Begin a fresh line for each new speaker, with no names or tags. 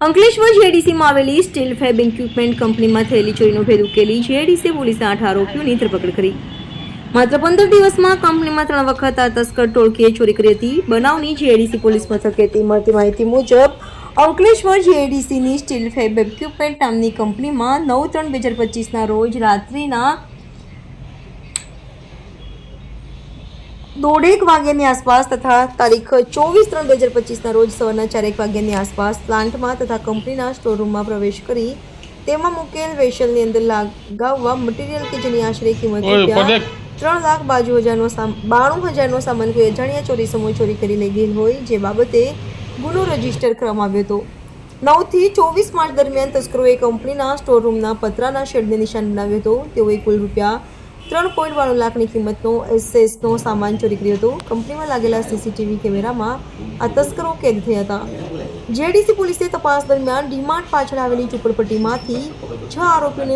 અંકલેશ્વર જેડીસીમાં આવેલી steel fab equipment કંપનીમાં થયેલી ચોરીનો ભેદ ઉકેલી જેડીસી પોલીસે આઠ આરોપીઓની ધરપકડ કરી. માત્ર પંદર દિવસમાં કંપનીમાં ત્રણ વખત આ તસ્કર ટોળકીએ ચોરી કરી હતી. બનાવની જેડીસી પોલીસ મથકેથી મળતી માહિતી મુજબ, અંકલેશ્વર જેડીસીની સ્ટીલ ફેબ ઇક્વિપમેન્ટ નામની કંપનીમાં નવ ત્રણ બે હજાર પચીસના રોજ રાત્રિના દોઢેક વાગ્યાની આસપાસ તથા તારીખ ચોવીસ ત્રણ બે હજાર પચીસના રોજ સવારના ચારેક વાગ્યાની આસપાસ પ્લાન્ટમાં તથા કંપનીના સ્ટોરરૂમમાં પ્રવેશ કરી તેમાં મુકેલ વેશલની અંદર લગાવવા મટીરિયલ કે જેની આશરે કિંમત રૂપિયા ત્રણ લાખ બાજુ હજારનો બાણું હજારનો સામાન કોઈ અજાણ્યા ચોરી સમૂહ ચોરી કરી લઈ ગયેલ હોય જે બાબતે ગુનો રજિસ્ટર કરવામાં આવ્યો હતો. નવથી ચોવીસ માર્ચ દરમિયાન તસ્કરોએ કંપનીના સ્ટોરરૂમના પતરાના શેડને નિશાન બનાવ્યો હતો. તેઓએ કુલ રૂપિયા ત્રણ પોઈન્ટ બાણું લાખની કિંમતનો એસએસનો સામાન ચોરી કર્યો હતો. કંપનીમાં લાગેલા સીસીટીવી કેમેરામાં આ તસ્કરો કેદ થયા હતા. જેડીસી પોલીસે તપાસ દરમિયાન ડીમાર્ટ પાછળ આવેલી ઝૂંપડપટ્ટીમાંથી છ આરોપીઓને